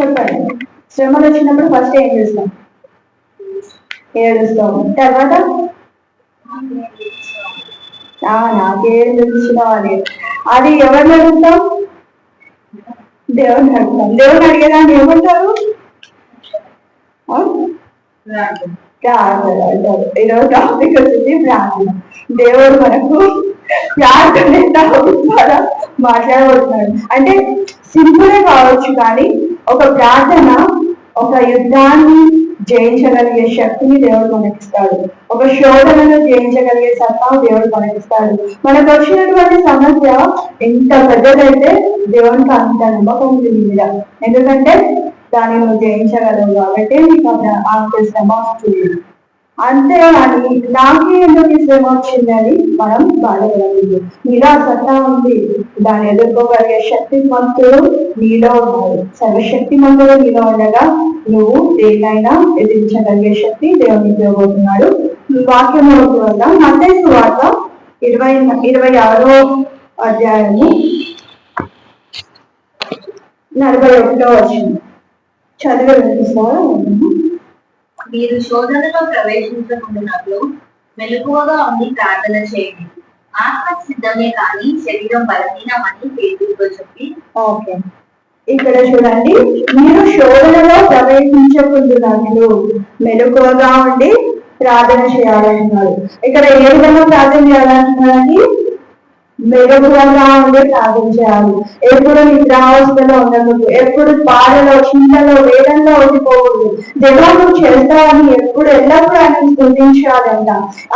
చెప్పండి. శ్రమలు వచ్చినప్పుడు ఫస్ట్ ఏం చేస్తాం? ఏడుస్తాం. తర్వాత? ఆ, నాకేం తెలిసిన అది అది ఎవరిని అడుగుతాం? దేవుని అడుగుతాం. దేవుని అడిగేదాన్ని ఏమంటారు? ప్రార్థన అంటారు ఈరోజు టాపిక్ వచ్చింది ప్రార్థన దేవుడు మనకు ప్రార్థన ద్వారా మాట్లాడబోతున్నాడు. అంటే సింపులే కావచ్చు కానీ ఒక ప్రార్థన ఒక యుద్ధాన్ని జయించగలిగే శక్తిని దేవుడు మనకిస్తాడు. ఒక శోధనను జయించగలిగే సత్తా దేవుడు మనకిస్తాడు. మనకు వచ్చినటువంటి సమస్య ఎంత పెద్దదైతే దేవునికి అంత నమ్మకం ఉంది మీద. ఎందుకంటే దాన్ని నువ్వు జయించగలవు కాబట్టి నీకు ఆ- ఆ శ్రమ వస్తుంది. అంతేగాని నాకే ఎందుకు ఈ శ్రమ వచ్చిందని మనం బాధపడలేదు నీలో సత్తా ఉంది. దాన్ని ఎదుర్కోగలిగే శక్తి మంతుడు నీలో ఉన్నాడు సర్వశక్తి మంతుడు నీలో ఉండగా నువ్వు దేన్నైనా ఎదిరించగలిగే శక్తి దేవుని ఇవ్వబోతున్నాడు. ఈ వాక్యం వల్ల మతేసు వార్త ఇరవై ఇరవై ఆరో అధ్యాయము నలభై ఒకటో వచ్చింది చదివి వినిపిస్తారా మీరు శోధనలో ప్రవేశించకుండా మెలకువగా ఉండి ప్రార్థన చేయండి. ఆత్మ సిద్ధమే కానీ శరీరం బలహీనమని పేరుతో చెప్పి ఓకే. ఇక్కడ చూడండి మీరు శోధనలో ప్రవేశించకుంటున్నట్లు మెలకువగా ఉండి ప్రార్థన చేయాలంటున్నారు. ఇక్కడ ఏ విధంగా ప్రార్థన చేయాలంటున్నారండి? మెరుగుగా ఉండి ప్రార్థన చేయాలి. ఎప్పుడు నిద్రావస్థలో ఉండకూడదు. ఎప్పుడు బాధలో చింతలో వేదంలో ఉండిపోకూడదు. దేవా నువ్వు చేస్తావని ఎప్పుడు ఎల్లప్పుడూ ఆయన స్థుతించాలంట.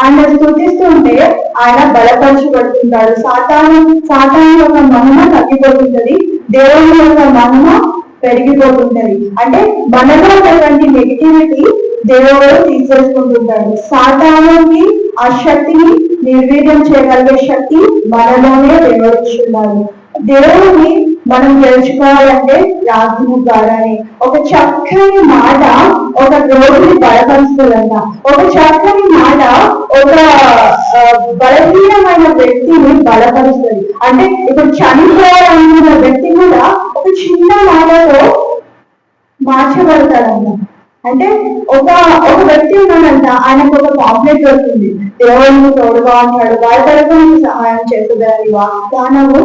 ఆయన స్థుతిస్తుంటే ఆయన బలపరచబడుతుంటాడు. సాతాను సాతాను యొక్క మహిమ తగ్గిపోతుంటది. దేవుని యొక్క మహిమ పెరిగిపోతుంటది. అంటే మనలో ఉన్నటువంటి నెగిటివిటీ దేవుడు తీసేసుకుంటుంటాడు. సాతానికి ఆ శక్తిని నిర్వీర్యం చేయగలిగే శక్తి మనలోనే దేవుడు దేవుని దేవుడిని మనం గెలుచుకోవాలంటే ప్రార్థన ద్వారానే. ఒక చక్కని మాట ఒక రోగిని బలపరుస్తుందంట. ఒక చక్కని మాట ఒక బలహీనమైన వ్యక్తిని బలపరుస్తుంది. అంటే ఇప్పుడు చనిపోవాలనుకున్న వ్యక్తి కూడా ఒక చిన్న మాటతో మార్చబడతాడంట. అంటే ఒక ఒక వ్యక్తి ఆయనకు ఒక పాంప్లెట్ వస్తుంది. దేవుడు తోడుగా ఉంటాడు వారి తరపు సహాయం చేస్తుందని వాగ్దానము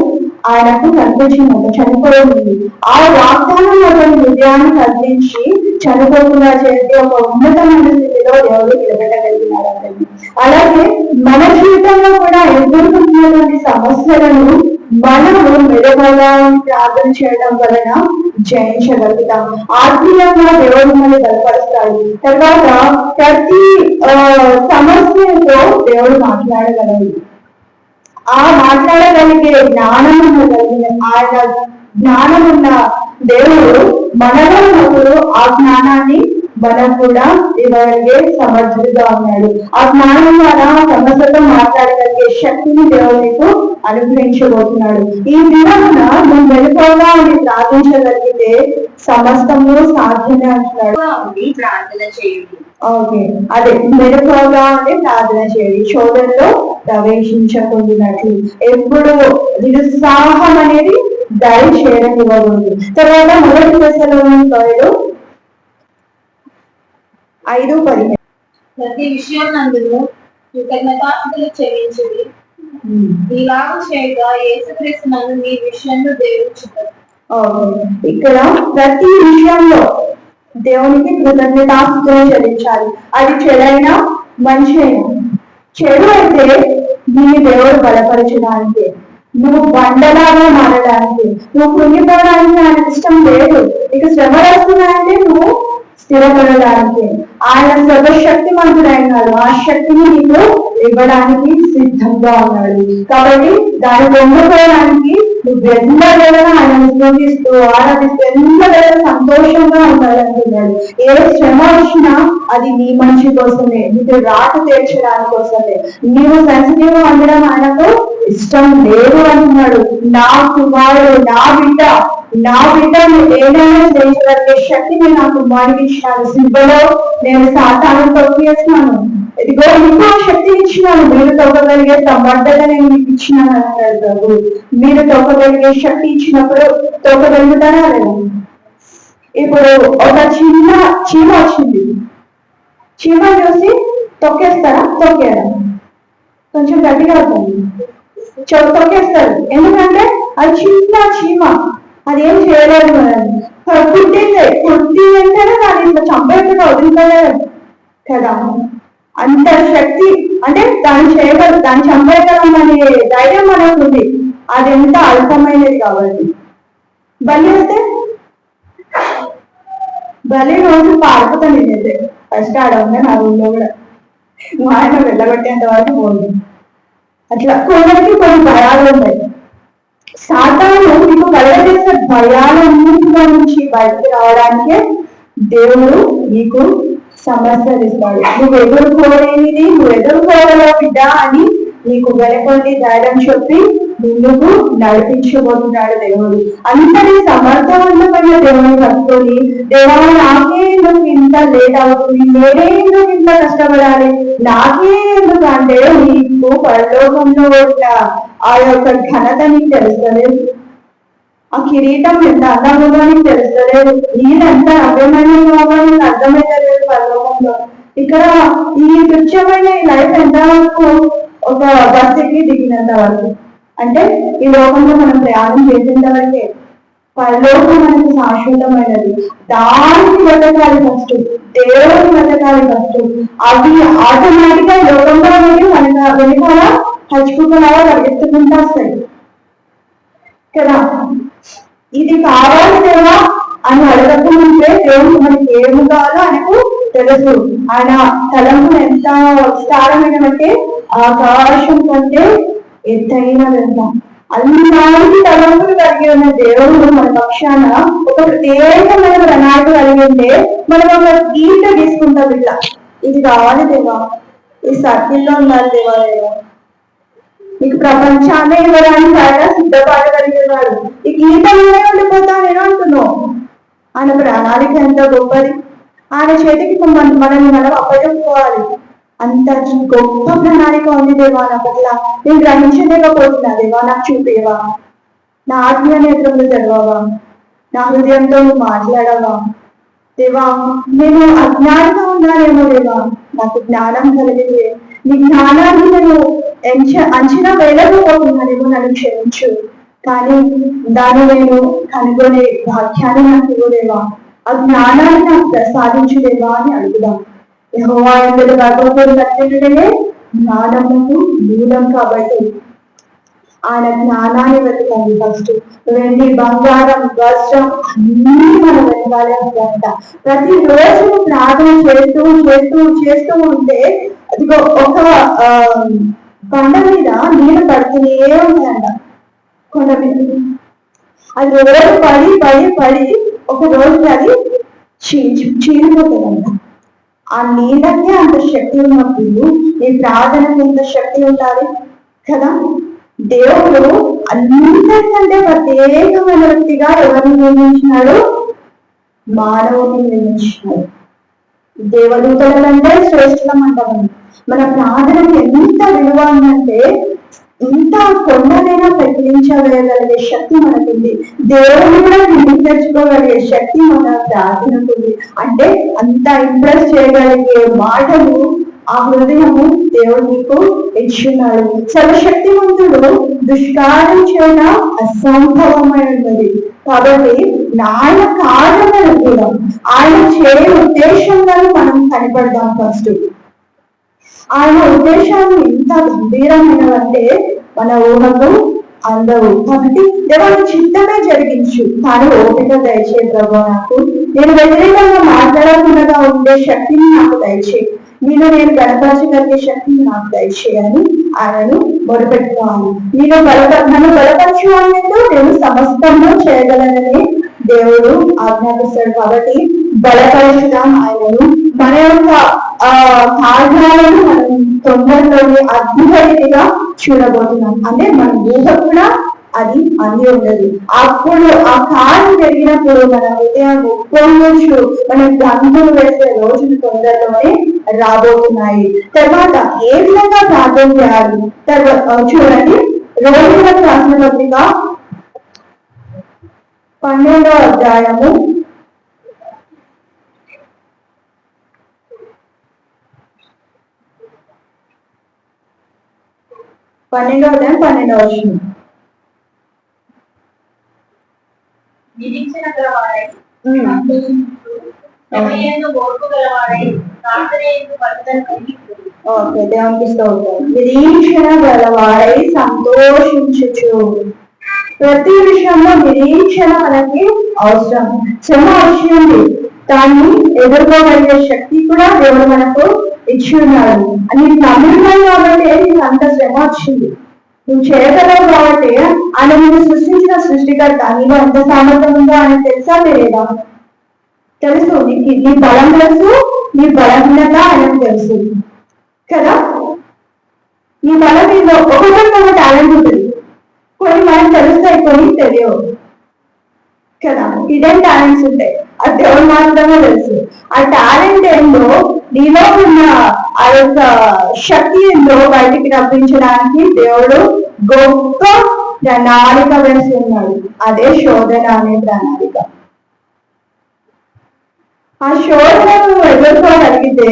ఆయనకు కనిపించిందంట చనిపోయింది ఆ వాగ్దానం అతని హృదయాన్ని కల్పించి చనిపోకుండా చేసే ఒక ఉన్నతమైన స్థితిలో దేవుడు నిలబెట్టగలిగినాడు అలాగే మన జీవితంలో కూడా ఎదుర్కొంటున్నటువంటి సమస్యలను మనము మెరుగుగా ప్రార్థన చేయడం వలన జయించగలుగుతాం. ఆత్మీయంగా దేవుడు మనల్ని బలపరుస్తాడు తర్వాత ప్రతి సమస్యతో దేవుడు మాట్లాడగలడు. ఆ మాట్లాడగలిగే జ్ఞానం కలిగిన ఆయన జ్ఞానం ఉన్న దేవుడు మనలో ఉన్నప్పుడు ఆ జ్ఞానాన్ని మనం కూడా ఇవ్వగలిగే సమర్థుడుగా ఉన్నాడు? ఆ జ్ఞానం ద్వారా సమస్యతో మాట్లాడగలిగే శక్తిని దేవుడు నీకు అనుగ్రహించబోతున్నాడు. ఈ దినమున నువ్వు వెనుకోగా అని ప్రార్థించగలిగితే సమస్తము సాధ్యమే అంటున్నాడు. ప్రార్థన చేయండి. ఓకే. అదే మెరుపుగా ఉండి ప్రార్థన చేయండి. శోధనలో ప్రవేశించకుండాట్లు ఎప్పుడు నిరుత్సాహం అనేది దయ చేయనివ్వకూడదు. తర్వాత మొదటి దశలో ఐదు పదిహేను ప్రతి విషయం నందును కృతజ్ఞతాస్తులు చెల్లించుడి. ఇలాగ చేయగా యేసుక్రీస్తు నందు మీ విషయంలో దేవుడు. ఇక్కడ ప్రతి విషయంలో దేవునికి కృతజ్ఞతాస్తులు చెల్లించాలి. అది చెడైనా మంచి అయినా చెడు అయితే నీ దేవుడు బలపరచడానికి నువ్వు బండలాగా మారడానికి నువ్వు కృంగిపోవడానికి ఆయనకు ఇష్టం లేదు. నీకు శ్రమ వస్తున్నాయంటే నువ్వు స్థిరపడడానికి. ఆయన సర్వశక్తి మంతుడైనాడు ఆ శక్తిని నీకు ఇవ్వడానికి సిద్ధంగా ఉన్నాడు. కాబట్టి దాన్ని పొందుకోవడానికి నువ్వు ఎంతగా ఆయన స్థుతిస్తూ ఆరాధిస్తూ ఎంతగా సంతోషంగా ఉండాలంటున్నాడు ఏ శ్రమ వచ్చినా అది నీ మంచి కోసమే. నీకు రాటు తీర్చడానికి కోసమే. నీవు సెన్సిటివ్ ఉండడం ఆయనకు ఇష్టం లేదు అంటున్నాడు. నా కుమారుడు నా బిడ్డ నా బిడ్డ ఏదైనా చేయగలిగే శక్తిని నా కుమారుడికి ఇచ్చాను సిబ్బలో నేను సాతాను తొక్కేసినాను ఇదిగో ఇంకో శక్తి ఇచ్చినాను. మీరు తొక్కగలిగే సమర్థత నేను మీకు ఇచ్చినాను అంటాడు ప్రభు. మీరు తొక్కగలిగే శక్తి ఇచ్చినప్పుడు తొక్కగలుగుతారా ఇప్పుడు ఒక చిన్న చీమ వచ్చింది. చీమ చూసి తొక్కేస్తారా? తొక్కేయడం కొంచెం గట్టిగా అవుతుంది. తొక్కేస్తారు. ఎందుకంటే అది చిన్న చీమ. అది ఏం చేయలేదు మనల్ని కుట్టింది పుట్టి వెంటనే దాన్ని ఇట్లా చంపేట్టుగా వదిలిపోలేదు కదా. అంత శక్తి అంటే దాన్ని చేయగలరు దాన్ని చంపేయగలం అనే ధైర్యం మనకు ఉంది. అది ఎంత అల్పమైనది కాబట్టి. బలి అయితే బలి రోజు పారిపోతాను నేనైతే ఫస్ట్ ఆడ ఉంది నా రూమ్లో కూడా. మా ఆయన వెళ్ళగొట్టేంత వరకు పోయింది అట్లా కొందరికి కొన్ని భయాలు ఉన్నాయి సాతాను మీకు కలగజేసే భయాలన్నింటిలో నుంచి బయటకు రావడానికే దేవుడు మీకు సమస్యలు నువ్వు ఎదుర్కోలేనిది నువ్వు ఎదుర్కోగలవు బిడ్డ అని నీకు వెనకొండి ధైర్యం చెప్పి ముందుకు నడిపించబోతున్నాడు దేవుడు. అంతటి సమర్థవంతమైన దేవుని కట్టుకొని దేవా నాకే ఎందుకు ఇంత లేట్ అవుతుంది? నేనే ఎందుకు ఇంత కష్టపడాలి? నాకే ఎందుకు అంటే నీకు పరలోకంలో ఉన్న ఆ యొక్క ఘనత నీకు తెలుస్తలేదు. ఆ కిరీటం ఎంత అందముగా నీకు తెలుస్తలేదు. నీదంతా అర్థమైన నీకు అర్థమైతలేదు పరలోకంలో. ఇక్కడ ఈ తుచ్చమైన ఈ లైఫ్ ఎంత వరకు ఒక బస్సుకి దిగినంత వరకు? అంటే ఈ లోకంలో మనం ప్రయాణం చేసేంత వరకే. పరలోకం మనకు శాశ్వతమైనది. దానికి వెతకాలి ఫస్ట్ దేవుడికి వెతకాలి ఫస్ట్ అది ఆటోమేటిక్గా లోకంలో నుండి మన వెనుకాల హచ్చుకులాగా పరిగెత్తుకుంటూ వస్తాయి. కదా? ఇది కావాలి దేవా అని అడగకముందే దేవుడు మనకి ఏమి కావాలో ఆయనకు తెలుసు. ఆయన తలంపు ఎంత విస్తారమైనవంటే ఆకాశం కంటే ఎత్తైనదంట. అన్ని తలంపులు కలిగి ఉన్న దేవుడు మన పక్షాన ఒక ప్రత్యేకమైన ప్రణాళిక కలిగి ఉంటే మనం ఒక గీత తీసుకుంటాం ఇట్లా. ఇది కావాలి దేవా. ఈ సర్కిల్లో ఉండాలి దేవా. దేవా నీకు ప్రపంచాన్ని ఇవ్వడానికి ఆయన సిద్ధపడగలిగేవాడు ఈ గీతలోనే ఉండిపోతా నేను అంటున్నావు. ఆయన ప్రణాళిక ఎంత గొప్పది. ఆయన చేతికి మనల్ని మనం అప్పచెప్పుకోవాలి. అంత గొప్ప ప్రణాళిక ఉంది దేవా నా పట్ల. నేను గ్రహించలేకపోతున్నా దేవా నాకు చూపేవా. నా ఆత్మీయ నేత్రంలో తెరవవా. నా హృదయంతో నువ్వు మాట్లాడవా. దేవా నేను అజ్ఞానంగా ఉన్నానేమో దేవా. నాకు జ్ఞానం కలిగితే నీ జ్ఞానాన్ని నేను అంచనా వేయలేకపోతున్నానేమో నన్ను క్షమించు. కానీ దాన్ని నేను కనుగొనే భాగ్యాన్ని నాకు ఇవ్వలేవా ఆ జ్ఞానాన్ని నాకు ప్రసాదించలేవా అని అడుగుదాం. యెహోవా ఎందరు గర్భంలో కట్టడమే జ్ఞానముకు మూలం కాబట్టి. ఆయన జ్ఞానాన్ని వెతకండి ఫస్ట్. వెండి బంగారం వస్త్రం అన్నీ మనం వెతకాలి అంత ప్రతి రోజు ప్రార్థన చేస్తూ చేస్తూ చేస్తూ ఉంటే అది ఒక ఆ, కొండ మీద నీళ్ళు పడుతూనే ఉంటాయంట. కొండ మీద అది రోజు పడి పడి పడి ఒక రోజు అది చీ- చీలిపోతుందంట ఆ నీళ్ళకే అంత శక్తి ఉన్నప్పుడు నీ ప్రార్థనకి ఎంత శక్తి ఉండాలి కదా దేవుడు అన్నిటికంటే ప్రత్యేకమైన వ్యక్తిగా ఎవరిని నిర్మించినాడు మానవుని నిర్మించినాడు దేవదూతల కంటే శ్రేష్టం అంటాము మన ప్రార్థనకి ఎంత విలువ ఉందంటే ఇంత కొండనైనా పెకిలించగలిగే శక్తి మనకుంది. దేవుని కూడా కిందికి తెచ్చుకోగలిగే శక్తి మన ప్రార్థనకుంది అంటే అంత ఇంప్రెస్ చేయగలిగే మాటలు ఆ హృదయము దేవుడు నీకు ఇచ్చున్నాడు. సర్వశక్తివంతుడు దుష్కారం చేయడం అసంభవమైనది కాబట్టి ఆయన కారణాలు కూడా ఆయన చేయ ఉద్దేశంగానే మనం కనపడదాం ఫస్ట్ ఆయన ఉద్దేశాలు ఎంత గంభీరమైనవంటే మన ఊహకు అందవు. కాబట్టి దేవుని చిత్తమే జరిగించు. కానీ ఓపిక దయచే ప్రభు నాకు. నేను వ్యతిరేకంగా మాట్లాడకుండా ఉండే శక్తిని నాకు దయచే. నేను నేను గణపరచగలిగే శక్తిని నాకు దయచేయని ఆయనను మొరపెట్టుకోవాలి. నేను బలప నన్ను బలపరచు అనేందుకు నేను సమస్తము చేయగలనని దేవుడు ఆజ్ఞాపిస్తాడు కాబట్టి బలపరచుదాం ఆయనను. మన యొక్క ఆ కార్యాలను మనం తొందరలోనే అద్భుత రీతిగా చూడబోతున్నాం. అంటే మన ఊహ కూడా అది అంది ఉండదు. అప్పుడు ఆ కాలం జరిగినప్పుడు మన హృదయం ఒక్కొచ్చు మన గంతులు వేసే రోజులు తొందరలోనే రాబోతున్నాయి. తర్వాత ఏ విధంగా ప్రార్థన చేయాలి? తర్వాత చూడండి. రోజుల ప్రార్థన పత్రిక పన్నెండో అధ్యాయము. పన్నెండో అధ్యాయం పన్నెండవ వచనం. నిరీక్షణ గలవారై ఓకే దేవునికి స్తోత్రం నిరీక్షణ గలవారై సంతోషించుచు. ప్రతి విషయంలో నిరీక్షణ మనకి అవసరం. శ్రమ వచ్చింది దాన్ని ఎదుర్కోగలిగే శక్తి కూడా దేవుడు మనకు ఇచ్చి ఉన్నాడు. నీకు నమ్ముతున్నావు కాబట్టి నీకు అంత శ్రమ వచ్చింది. నువ్వు చేయగలవు కాబట్టి ఆయన నేను సృష్టించిన సృష్టికర్త. నీలో ఎంత సామర్థ్యం ఉందో ఆయన తెలుసా లేదా? తెలుసు. నీకు నీ బలం తెలుసు. నీ బలహీనత ఆయనకు తెలుసు. కదా? నీ బలం నీలో ఒక్కొక్కరికి టాలెంట్ ఉంటుంది. కొన్ని మనకు తెలుస్తాయి కొన్ని తెలియవు. కదా? హిడెన్ టాలెంట్స్ ఉంటాయి. ఆ దేవుడు మాత్రమే తెలుసు. ఆ టాలెంట్ ఏందో నీలో ఉన్న ఆ యొక్క శక్తి ఏందో బయటికి రప్పించడానికి దేవుడు గొప్ప ప్రణాళిక వేసి ఉన్నాడు. అదే శోధన అనే ప్రణాళిక. ఆ శోధనను ఎదుర్కోగలిగితే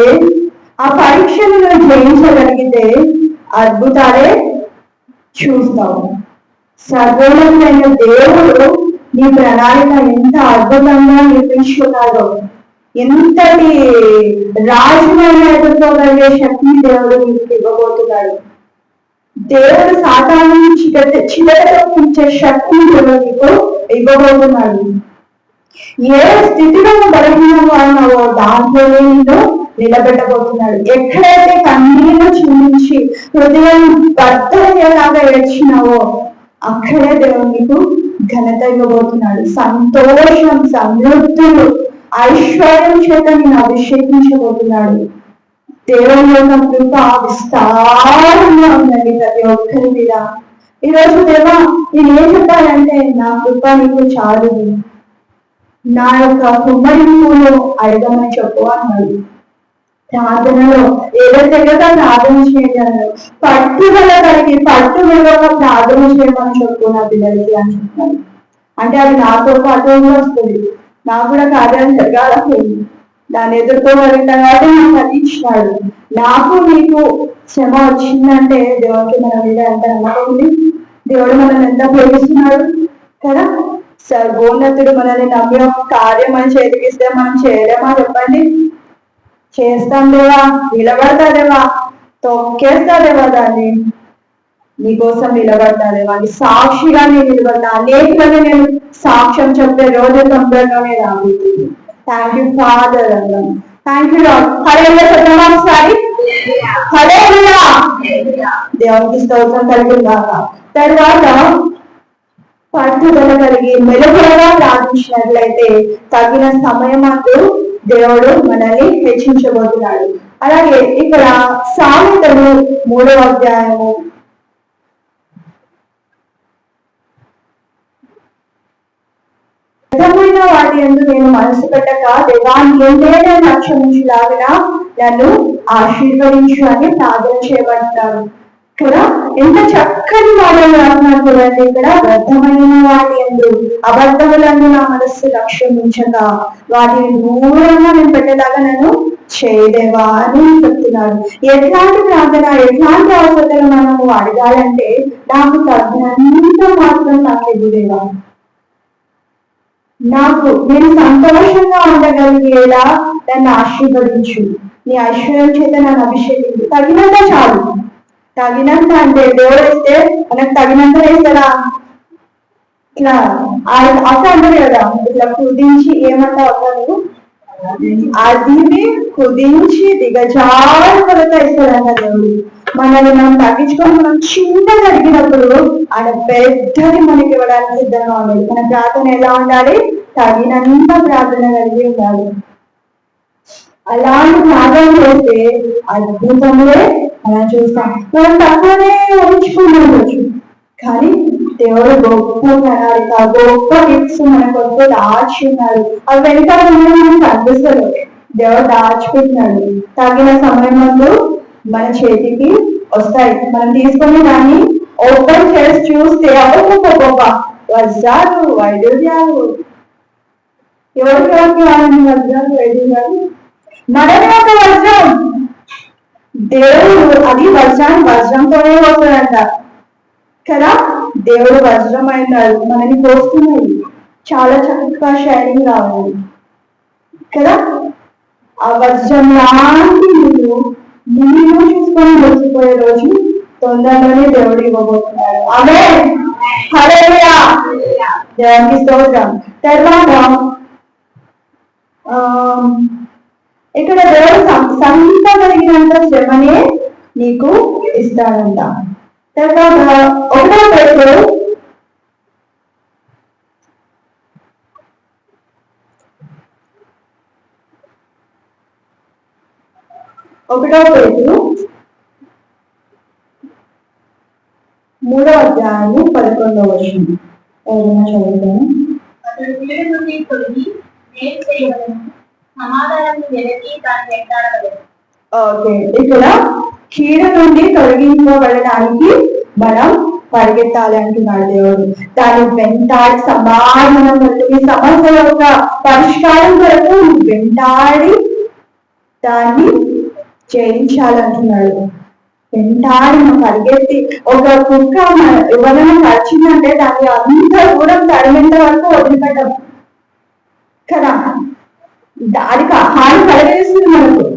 ఆ పరీక్షను నువ్వు జయించగలిగితే అద్భుతాలే చూస్తావు సర్వోన్నతులైన దేవుడు నీ ప్రణాళిక ఎంత అద్భుతంగా నిర్మించుకున్నాడో ఎంతటి రాజమైన ఎదుర్కోగలిగే శక్తిని దేవుడు నీకు ఇవ్వబోతున్నాడు. దేవుడు సాధారణ చిగట చిగటతో ఉంచే శక్తిని దేవుడు నీకు ఇవ్వబోతున్నాడు. ఏ స్థితిలో నువ్వు బలహీనంగా ఉన్నావో దాంట్లోనే నేను నిలబెట్టబోతున్నాడు. ఎక్కడైతే కన్నీళ్ళు చూపించి హృదయం బద్దలయ్యేలాగా ఏడ్చినావో అక్కడే దేవుడు ఘనత ఇవ్వబోతున్నాడు. సంతోషం సమృద్ధులు ఐశ్వర్యం చేత నేను అభిషేకించబోతున్నాడు. దేవుని యొక్క కృప విస్తారంగా ఉందండి ప్రతి ఒక్కరి మీద. ఈరోజు దేవా నేను ఏం చెప్పాలంటే నా కృప నీకు చాలు నా యొక్క కుమ్మరింపును అడగమని చెప్పు అన్నాడు. ప్రార్థనలో ఏదో తెలియక ప్రార్థన చేయగలరు పట్టుదల కలిగి పట్టుదలగా ప్రార్థన చేయమని చెప్పుకున్న పిల్లలకి అని చెప్తాను అంటే అది నాతో పాటు వస్తుంది. నాకు కూడా కార్యాలు జరగాలని దాన్ని ఎదుర్కోగలుగుతాం కాబట్టి నాకు అది ఇచ్చినాడు నాకు నీకు శ్రమ వచ్చిందంటే దేవుడికి మన మీద ఎంత నమ్మకం ఉంది? దేవుడు మనల్ని ఎంత ప్రేమిస్తున్నాడు కదా? సర్వోన్నతుడు మనల్ని నమ్మి ఒక కార్యం అని చేతికిస్తే మనం చేయలేమా? చెప్పండి. చేస్తాం దేవా నిలబడతాదేవా తొక్కేస్తాదేవా దాన్ని? నీకోసం నిలబడతాదేవా అని సాక్షిగా నేను నిలబడతా. అనేకమంది నేను సాక్ష్యం చెప్పే రోజు తొందరగానే రాదు థ్యాంక్ యూ ఫాదర్ అన్నాం థ్యాంక్ యూ హరే చెప్పమా ఒకసారి హరే దేవునికి స్తోత్రం కలిగిందాక. తర్వాత పట్టుదల కలిగి మెలుగుగా ప్రార్థించినట్లయితే తగిన సమయం అంటూ దేవుడు మనల్ని హెచ్చించబోతున్నాడు. అలాగే ఇక్కడ సామెతలు మూడవ అధ్యాయము. నిజమైన వాటి ఎందు నేను మనసు పెట్టక దేవాన్ని ఏంటైనా లక్ష్యించులాగిన నన్ను ఆశీర్వదించు అని ప్రార్థన చేయబడతారు కూడా ఎంత చక్కని మాటలు రాస్తున్నారు చూడండి ఇక్కడ. అబద్ధమైన వాటి ఎందు అబద్ధములను నా మనస్సు లక్ష్యం ఉంచక వాటిని దూరంగా నేను పెట్టేలాగా నన్ను చేయలేవా అని చెప్తున్నాడు ఎట్లాంటి ప్రార్థన ఎట్లాంటి అవసరతలు మనము అడగాలంటే నాకు తగినంత మాత్రం నాకు ఎదురేవా నాకు నేను సంతోషంగా ఉండగలిగేలా నన్ను ఆశీర్వదించు. నీ ఐశ్వర్యం చేత నన్ను అభిషేకించు. తగినంత చాలు. తగినంత అంటే దేవుడు ఇస్తే మనకు తగినంత వేస్తారా ఇట్లా ఆ- అక్క అంటారు కదా ఇట్లా కుదించి ఏమంటావు అక్క నువ్వు? అది కుదించి దిగజారు కొరత ఇస్తాడంట దేవుడు. మనల్ని మనం తగ్గించుకొని మనం చిన్న తగ్గినప్పుడు ఆయన పెద్దది మనకి ఇవ్వడానికి సిద్ధంగా ఉండాలి మన ప్రార్థన ఎలా ఉండాలి? తగినంత ప్రార్థన కలిగి ఉండాలి. అలాంటి ప్రార్థన చేస్తే అద్భుతములే అలా చూస్తాం. మనం తక్కువనే ఊహించుకుంటుండొచ్చు కానీ దేవుడు గొప్ప ప్రణాళిక గొప్ప గిఫ్ట్స్ మన గొప్ప దాచి ఉన్నాడు అవి వెంట మనకు కనిపిస్తారు దేవుడు దాచిపెట్టినాడు తగిన సమయంలో మన చేతికి వస్తాయి. మనం తీసుకుని దాన్ని ఓపెన్ చేసి చూస్తే అవ్వకపో వజ్రాలు వైడూర్యాలు ఎవరికి ఎవరికి వాళ్ళని వజ్రాలు వైడూర్యాలు మనమే ఒక వజ్రం. దేవుడు అది వజ్రం వజ్రంతోనే వస్తాడంట కదా? దేవుడు వజ్రమైనాడు మనని కోస్తున్నాడు చాలా చక్కగా షైనింగ్ రావాలి. కదా? ఆ వజ్రం లాంటి నువ్వు నిన్ను చూసుకొని వచ్చిపోయే రోజు తొందరలోనే దేవుడు ఇవ్వబోతున్నాడు. అదే హల్లెలూయా దేవునికి స్తోత్రం. తర్వాత ఆ, ఇక్కడ దేవుడు సం- సంహింపగలిగినంత శ్రమనే నీకు ఇస్తాడంట. తర్వాత ఒకటో పేరు ఒకటో పేరు మూడో అధ్యాయము పదకొండవ వర్షం ఎవరైనా చదువుతాను అతడు కీడు నుండి తొలగి నేను చేయవలను సమాధానం వెనక్కి దాన్ని వెంటాడవలను ఓకే. ఇక్కడ కీడు నుండి తొలగించబడడానికి మనం పరిగెత్తాలి అంటున్నాడు దేవుడు. దాని వెంటాడి సమాధానం కొరకు ఈ సమస్య యొక్క పరిష్కారం కొరకు వెంటాడి దాన్ని జయించాలంటున్నాడు వెంటాడి మనం పరిగెత్తి ఒక కుక్క ఎవరైనా నడిచిందంటే దాన్ని అంత దూరం తరిగేంత వరకు వదిలిపెట్టం. కదా? దానికి హాని కలగేస్తుంది మనకు.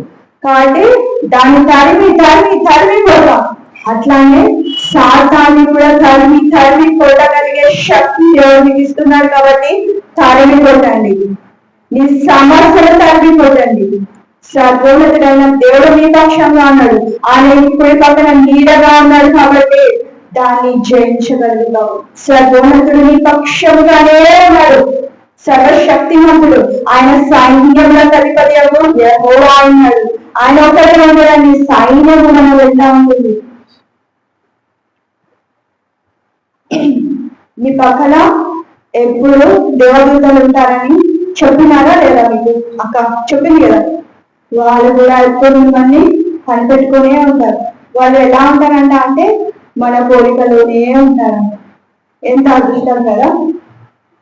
కాబట్టి దాన్ని తరిమి తరిమి తరిమి కొడతాం. అట్లానే సాతాన్ని కూడా తరిమి తరిమి కొట్టగలిగే శక్తి దేవుడు ఇస్తున్నాడు కాబట్టి తరిమి కొట్టండి. నీ సమస్యలు తరిమి కొట్టండి. సర్వోన్నతుడైన దేవుడు మీ పక్షంగా ఉన్నాడు. ఆయన ఇప్పుడు పక్కన నీడగా ఉన్నాడు కాబట్టి దాన్ని జయించగలుగుతావు సర్వోన్నతుడు నీ పక్షంగానే ఉన్నాడు. సర్వశక్తిమంతుడు. ఆయన సైన్యంలో అధిపతి యెహోవా అన్నాడు. ఆయన ఒకటి ఉండడాన్ని సైన్యము మనం వెళ్తా ఉంటుంది? మీ పక్కన ఎప్పుడు దేవదూతలు ఉంటారని చెప్పినారా లేదా మీకు? అక్క చెప్పింది కదా. వాళ్ళు కూడా ఎప్పుడు మిమ్మల్ని కనిపెట్టుకునే ఉంటారు. వాళ్ళు ఎలా ఉంటారంట అంటే మన కోరికలోనే ఉంటారంట. ఎంత అదృష్టం కదా.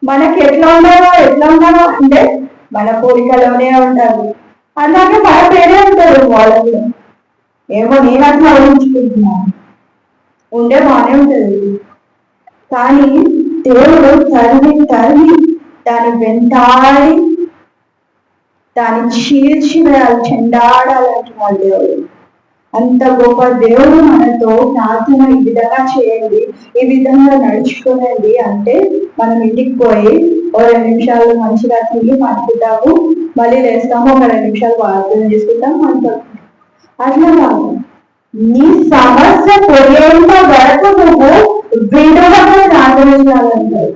మనకి ఎట్లా ఉన్నారో ఎట్లా ఉన్నారో అంటే మన కోరికలోనే ఉంటారు అలాగే మన పేరే ఉంటారు వాళ్ళకి. ఏమో నేను అట్లా ఊహించుకుంటున్నాను ఉండే బాగానే ఉంటుంది. కానీ దేవుడు తరిమి తరిమి దాని వెంటాడి దాన్ని చీల్చి వేయాలి చెండాడాలి దేవుడు. అంత గొప్ప దేవుడు మనతో ప్రార్థన ఈ విధంగా చేయండి ఈ విధంగా నడుచుకోనండి అంటే మనం ఇంటికి పోయి ఓ రెండు నిమిషాలు మంచిగా తిరిగి మాట్లాడతాము. మళ్ళీ లేస్తాము ఒక రెండు నిమిషాలు ప్రార్థన చేసుకుంటాం మాట్లాడుకుంటాం అట్లా కాదు. నీ సమస్య పోయేంత వరకు నువ్వు విడవగా ప్రార్థన చేయాలంటారు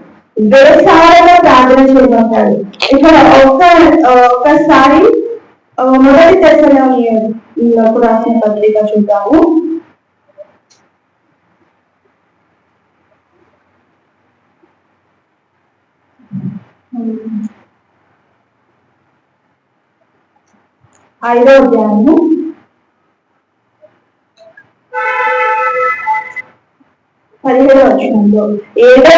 వేసారగా ప్రార్థన చేయమంటాడు. ఇక్కడ ఒక్క ఒక్కసారి మొదటి దశలో రాసిన పత్రిక చూద్దాము. ఐదో అధ్యాయము. పదిహేడు వచ్చినంలో ఏదో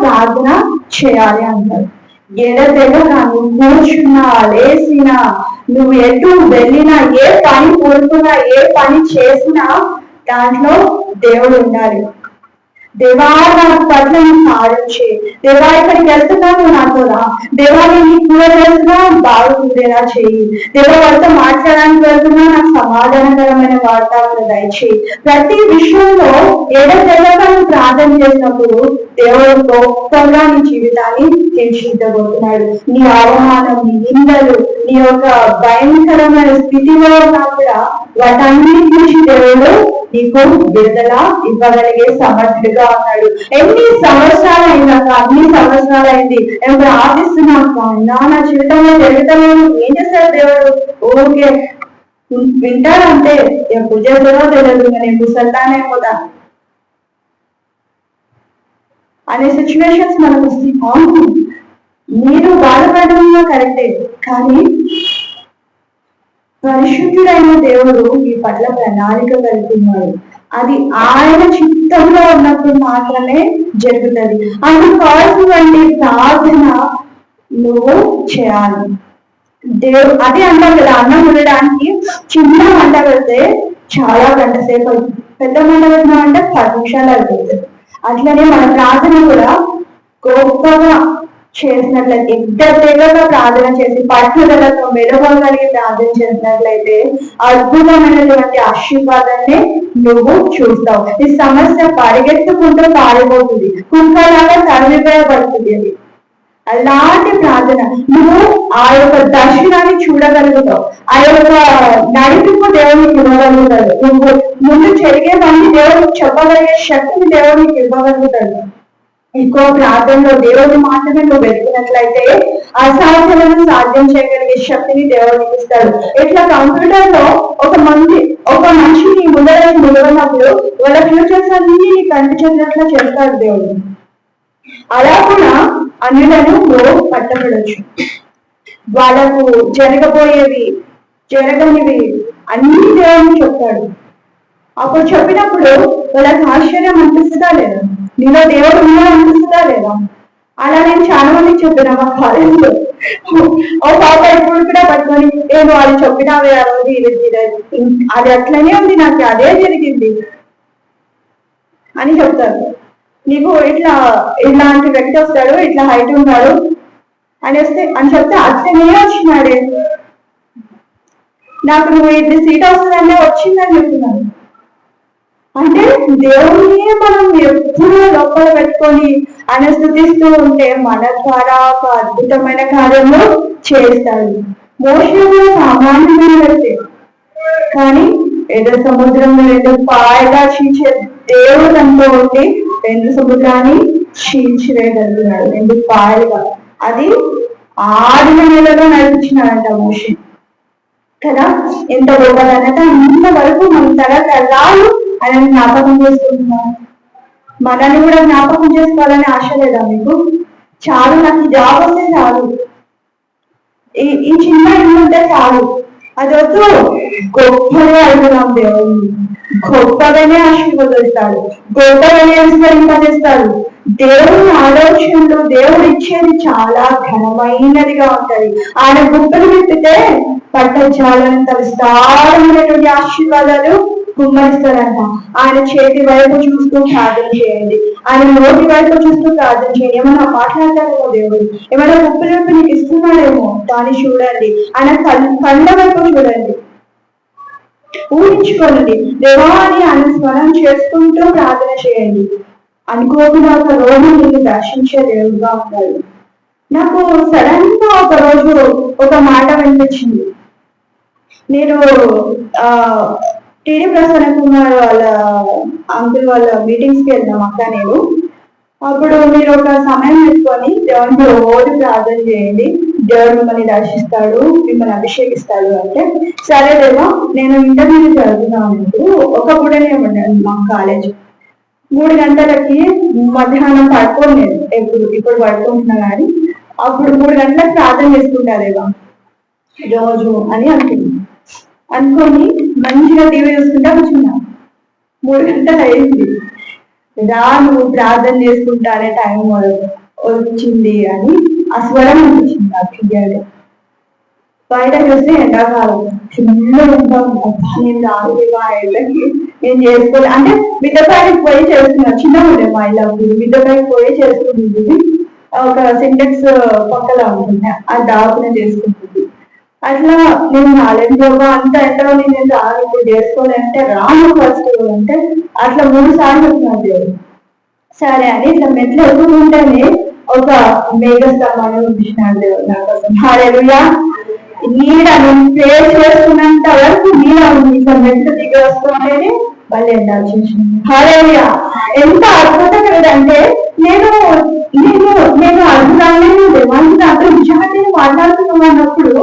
ప్రార్థన చేయాలి అంటారు. ఏదో విధంగా నువ్వు కూర్చున్నా లేచినా నువ్వు ఎటు వెళ్ళినా ఏ పని కోరుకున్నా ఏ పని చేసినా దాంట్లో దేవుడు ఉండాలి. దేవా నా పట్ల నీ సహాయం దేవా ఇక్కడికి వెళ్తున్నాను నాతో రా. దేవా నేను నీ కూర చేస్తున్నా బాగుండేలా చేయి. దేవా వారితో మాట్లాడడానికి వెళ్తున్నా నాకు సమాధానకరమైన వార్తాలను దయచేయి. ప్రతి విషయంలో ఏదో తెలియక ప్రార్థన చేసినప్పుడు దేవుడు గొప్పగా నీ జీవితాన్ని తీర్చిదిద్దబోతున్నాడు. నీ అవమానం నీ నిందలు నీ యొక్క భయంకరమైన స్థితిలో ఉన్నా కూడా వాటన్నిటి నుంచి దేవుడు నీకు విడుదల ఇవ్వగలిగే సమర్థుడిగా ఉన్నాడు. ఎన్ని సంవత్సరాలు అయినాక అన్ని సంవత్సరాలు అయింది నేను ప్రార్థిస్తున్నాను నా జీవితంలో జరుగుతాను ఏం చేస్తాడు దేవుడు? ఓకే వింటాడంటే ఎప్పుడు చేస్తాడో తెలియదు నేను ఎప్పుడు పోతా. అనే సిచ్యువేషన్స్ మనకు వస్తాయి. అవును. మీరు బాధపడడంలో కరెక్టే. కానీ పరిశుద్ధుడైన దేవుడు మీ పట్ల ప్రణాళిక కలుగుతున్నాడు అది ఆయన చిత్తంలో ఉన్నప్పుడు మాత్రమే జరుగుతుంది. అందుకు ప్రార్థన నువ్వు చేయాలి. దేవుడు అదే అంటారు కదా అన్నం ఉండడానికి చిన్న మంట పెడితే చాలా గంట సేపు అవుతుంది. పెద్ద మంట పెట్టినా అంటే పది నిమిషాలు అయిపోతుంది. అట్లనే మన ప్రార్థన కూడా గొప్పగా చేసినట్లయితే ఇద్దరు ప్రార్థన చేసి పట్టుదలతో మెలవం ప్రార్థన చేసినట్లయితే అద్భుతమైనటువంటి ఆశీర్వాదాన్ని నువ్వు చూస్తావు. ఈ సమస్య పరిగెత్తుకుంటూ పారిపోతుంది. కుంకలాగా తరిమివేయబడుతుంది అది. అలాంటి ప్రార్థన నువ్వు ఆ యొక్క దర్శనాన్ని చూడగలుగుతావు. ఆ యొక్క నడిపింపు దేవునికి ఇవ్వగలుగుతాడు నువ్వు ముందు జరిగేవన్నీ దేవుడికి చెప్పగలిగే శక్తిని దేవునికి ఇవ్వగలుగుతాడు. ఇంకో ప్రార్థనలో దేవుడి మాత్రమే నువ్వు వెతికినట్లయితే అసాధ్యమైన సాధ్యం చేయగలిగే శక్తిని దేవుడు ఇస్తాడు. ఇట్లా కంప్యూటర్లో ఒక మంది ఒక మనిషిని ముందర నిలవనప్పుడు వాళ్ళ ఫ్యూచర్స్ అన్ని కంటి చెందినట్లు చేస్తాడు దేవుడు. అలా కూడా అన్యులను నువ్వు పట్టబడచ్చు. వాళ్ళకు జరగబోయేవి జరగనివి అన్ని దేవుడిని చెప్తాడు. అప్పుడు చెప్పినప్పుడు వాళ్ళకి ఆశ్చర్యం అనిపిస్తుందా లేదా? నీలో దేవుడు ఉన్నాడు అనిపిస్తుందా లేదా? అలా నేను చాలా మంది చెప్పిన మా కాలేజీలో ఓ పాప ఇప్పుడు కూడా పట్టుకొని నేను వాళ్ళు చెప్పినవే ఆ రోజు ఇది అది అట్లనే ఉంది నాకు అదే జరిగింది. అని చెప్తారు. నీకు ఇట్లా ఇలాంటి వ్యక్తి వస్తాడు ఇట్లా హైట్ ఉన్నాడు అని వస్తే అని చెప్తే అట్లనే వచ్చినాడే. నాకు నువ్వు ఇది సీట్ వస్తుందనే వచ్చిందని చెప్తున్నాను. అంటే దేవుణ్ణి మనం ఎప్పుడూ లోపల పెట్టుకొని ఆయన స్థుతిస్తూ ఉంటే మన ద్వారా ఒక అద్భుతమైన కార్యము చేస్తాడు. మోషన్ కూడా సామాన్యమైన వ్యక్తి. కానీ ఏదో సముద్రంలో రెండు పాయగా చీల్చే దేవుడు అంటూ ఉండి రెండు సముద్రాన్ని చీల్చివేయగలుగుతున్నాడు రెండు పాయలుగా. అది ఆడిన నెలలో నడిపించినాడంట మోషన్ కదా? ఎంత గొప్పదనక ఇంతవరకు మన తరతరాలు ఆయన జ్ఞాపకం చేసుకుంటున్నాను మనల్ని కూడా జ్ఞాపకం చేసుకోవాలని ఆశ లేదా మీకు? చాలు నాకు జాబ్ వస్తే చాలు. ఈ ఈ చిన్న ఇల్లు ఉంటే చాలు. అది వద్దు. గొప్పగా అడుగుదాం దేవుడిని గొప్పగానే ఆశీర్వదిస్తాడు గొప్పగానే విస్తరింపజేస్తాడు దేవుని ఆలోచనలు దేవుడు ఇచ్చేది చాలా ఘనమైనదిగా ఉంటది. ఆయన గుప్పలు విప్పితే పట్టజాలంత విస్తారమైనటువంటి ఆశీర్వాదాలు కుమ్మరిస్తారంట ఆయన చేతి వైపు చూస్తూ ప్రార్థన చేయండి. ఆయన నోటి వైపు చూస్తూ ప్రార్థన చేయండి. ఏమైనా మాట్లాడతారేమో దేవుడు? ఏమైనా ఉప్పు నొప్పి నీకు ఇస్తున్నాడేమో దాన్ని చూడండి. ఆయన కళ్ళ వైపు చూడండి. ఊహించుకోండి. దేవాన్ని ఆయన స్మరణ చేసుకుంటూ ప్రార్థన చేయండి. అనుకోకుండా ఒక రోజు నిన్ను దర్శించే దేవుడుగా ఉంటాడు. నాకు సడన్గా ఒక రోజు ఒక మాట వినిపించింది. నేను ఆ టీడీ ప్రసన్న కుమార్ వాళ్ళ అంకుల్ వాళ్ళ మీటింగ్స్కి వెళ్దాం అక్క నేను. అప్పుడు మీరు ఒక సమయం పెట్టుకొని దేవునికి రోజు ప్రార్థన చేయండి. దేవుడు మిమ్మల్ని దర్శిస్తాడు మిమ్మల్ని అభిషేకిస్తాడు అంటే సరే దేవా నేను ఇంటర్మీడియట్ చదువుతున్నాను ఒకప్పుడనే ఒక ఉన్నాను మా కాలేజ్ మూడు గంటలకి మధ్యాహ్నం పడుకోను నేను ఎప్పుడు ఇప్పుడు పడుకుంటున్నా కానీ అప్పుడు మూడు గంటలకు ప్రార్థన చేసుకుంటారేవా రోజు అని అనుకున్నాను అనుకొని మంచిగా టీవీ చూసుకుంటా కూర్చున్నా. మూడు గంటలు అయింది. రాను ప్రార్థన చేసుకుంటానే టైం వచ్చింది అని ఆ స్వరం అనిపించింది నాకు పిల్లలు బయట చూస్తే ఎండాకాలం. చిన్న ఉంటాం అబ్బా నేను రాలేవా ఎండకి. నేను చేసుకోలే. అంటే మిద్దపైకి పోయి చేస్తున్నా చిన్న ఉండే మా ఇల్లు అప్పుడు. మిద్దపైకి పోయి చేసుకుంటుంది. ఒక సింటెక్స్ పక్కల ఉంటుంది. అది దాపున చేసుకుంటుంది. అట్లా నేను నాలెడ్జ్ యోగా అంత ఎంతలో నేను రాను ఇప్పుడు రాను ఫస్ట్ అంటే అట్లా మూడు సార్లు వచ్చినాడు దేవుడు. సరే అని ఇట్లా మెట్లు ఎక్కుతుంటేనే ఒక మేఘ స్తంభాన్ని ఉంచినాడు దేవుడు నా కోసం. హాలేలుయా నేను ప్రే చేసుకున్నంత వరకు నీడ ఉంది. ఇట్లా మెట్లు దిగి వస్తుంటేనే ఎంత అద్భుతమైనది అంటే నేను నేను నేను అర్థాన్ని దేవానికి నాతో నిజంగా నేను మాట్లాడుతున్నాను అన్నప్పుడు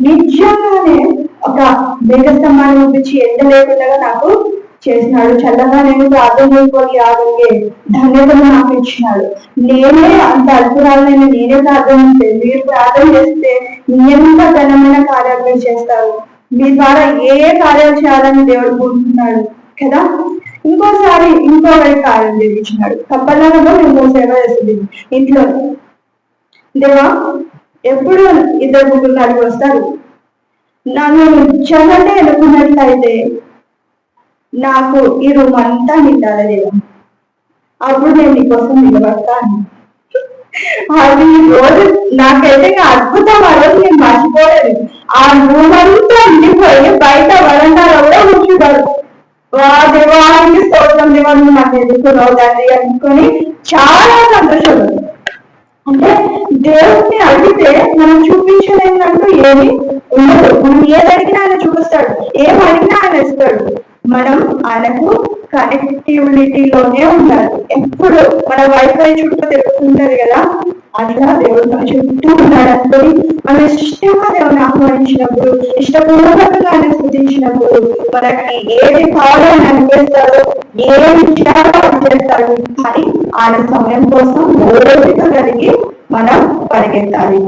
నిజంగానే ఒక మేఘస్తంభాన్ని పంపించి ఎండ లేకుండా నాకు చేసినాడు. చల్లగా నేను ప్రార్థన చేసుకొని రాగలిగే ధన్యతను నాకు ఇచ్చినాడు. నేనే అంత అద్భుతాలైన నేనే ప్రార్థన మీరు ప్రార్థన చేస్తే ఎంత ఘనమైన కార్యాలు మీరు చేస్తారు. మీ ద్వారా ఏ ఏ కార్యాలు చేయాలని దేవుడు కోరుతున్నాడు కదా? ఇంకోసారి ఇంకొకరి కార్యం చేయించినాడు కప్పలలో ఇంకో సేవ చేస్తుంది ఇంట్లో దేవా ఎప్పుడు ఇద్దరు ముగ్గురు కలిగి వస్తారు? నన్ను నిజంగానే ఎన్నుకున్నట్లయితే నాకు ఈ రూమ్ అంతా నిండాలి దేవా. అప్పుడు నేను నీకోసం నిలబడతాను. అది రోజు నాకైతే అద్భుతం ఆ రోజు నేను మర్చిపోలేదు ఆ రూమ్ అంతా నిండిపోయి బయట వరండాలో కూడా కూర్చుంటారు. దేవానికి స్తోత్రం దేవాన్ని నాకు ఎదుర్కొన్నావు తండ్రి అనుకొని చాలా సంతోషం అంటే దేవుడిని అడిగితే మనం చూపించలేదంటూ ఏమి ఉండదు. మనం ఏది అడిగినా ఆయన చూపిస్తాడు. ఏం అడిగినా ఆయన ఇస్తాడు. మనం ఆయనకు కనెక్టివిటీలోనే ఉండాలి. ఎప్పుడు మన వైఫై చుట్టూ తిరుగుతుంటది కదా అట్లా దేవుడు మన చుట్టూ ఉన్నాడు అనుకొని మనం ఇష్టంగా దేవుని ఆహ్వానించినప్పుడు ఇష్టపూర్వకంగా ఆయన స్థుతించినప్పుడు మనకి ఏది కావాలో అనిపిస్తారో అనిపిస్తాడో ఏది చేయాలో అది చేస్తాడు ఆయన సమయం కోసం ఓపిక కలిగి మనం పరిగెత్తాలి.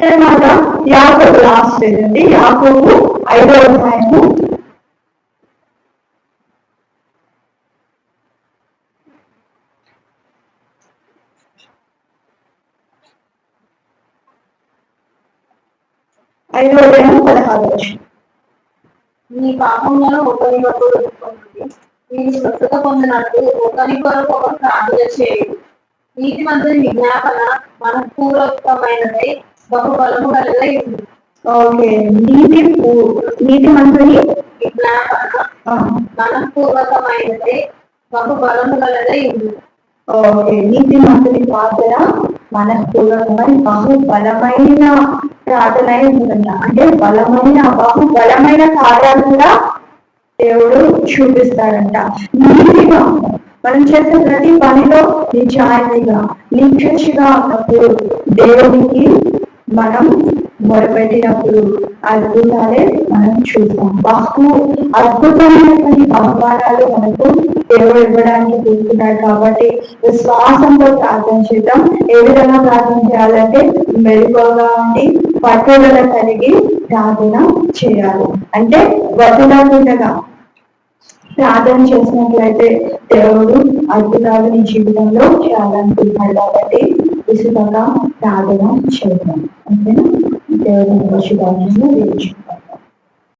తర్వాత యాకోబు లాస్ట్ ఏంటంటే యాకోబు ఐదో అధ్యాయము ఐదో అధ్యాయం పదహారు వచ్చింది మీ పాపములను ఒకరినొకరు ఒప్పుకొనుడి. మీరు స్వస్థత పొందినట్టు ఒకరి కొరకు ఒకరు ప్రార్థన చేయండి నీతి మంత్రి విజ్ఞాపన మనపూర్వకమైనదై బహుబలము గలదై ఉంది ఓకే నీతి నీతి మంత్రి విజ్ఞాపన మనపూర్వకమైనది మనపూర్వకమైనదై బహుబలము గలదై ఉంది ఓకే నీతి మంత్రి ప్రార్థన మనపూర్వకమైన బహు బలమైన ప్రార్థన అంటే బలమైన బహు బలమైన కార్యాలు కూడా దేవుడు చూపిస్తాడంట. నీతిగా మనం చేసే ప్రతి పనిలో నిజాయితీగా నిక్షగా ఉన్నప్పుడు దేవునికి మనం మొరపెట్టినప్పుడు అద్భుతాలే మనం చూద్దాం. బహు అద్భుతమైనటువంటి బహుమానాలు మనకు దేవుడు ఇవ్వడానికి తీసుకున్నాడు కాబట్టి విశ్వాసంతో ప్రార్థన చేద్దాం. ఏ విధంగా ప్రార్థన చేయాలంటే మెరుగుగా ఉండి పట్టుదల కలిగి ప్రార్థన చేయాలి. అంటే వదలకుండా ప్రార్థన చేసినట్లయితే దేవుడు అద్భుతాలు నీ జీవితంలో చేయాలనుకుంటున్నాడు కాబట్టి విసుగగా ప్రార్థన చేద్దాం. అంతేనా? దేవుని శుభాకాంక్షలు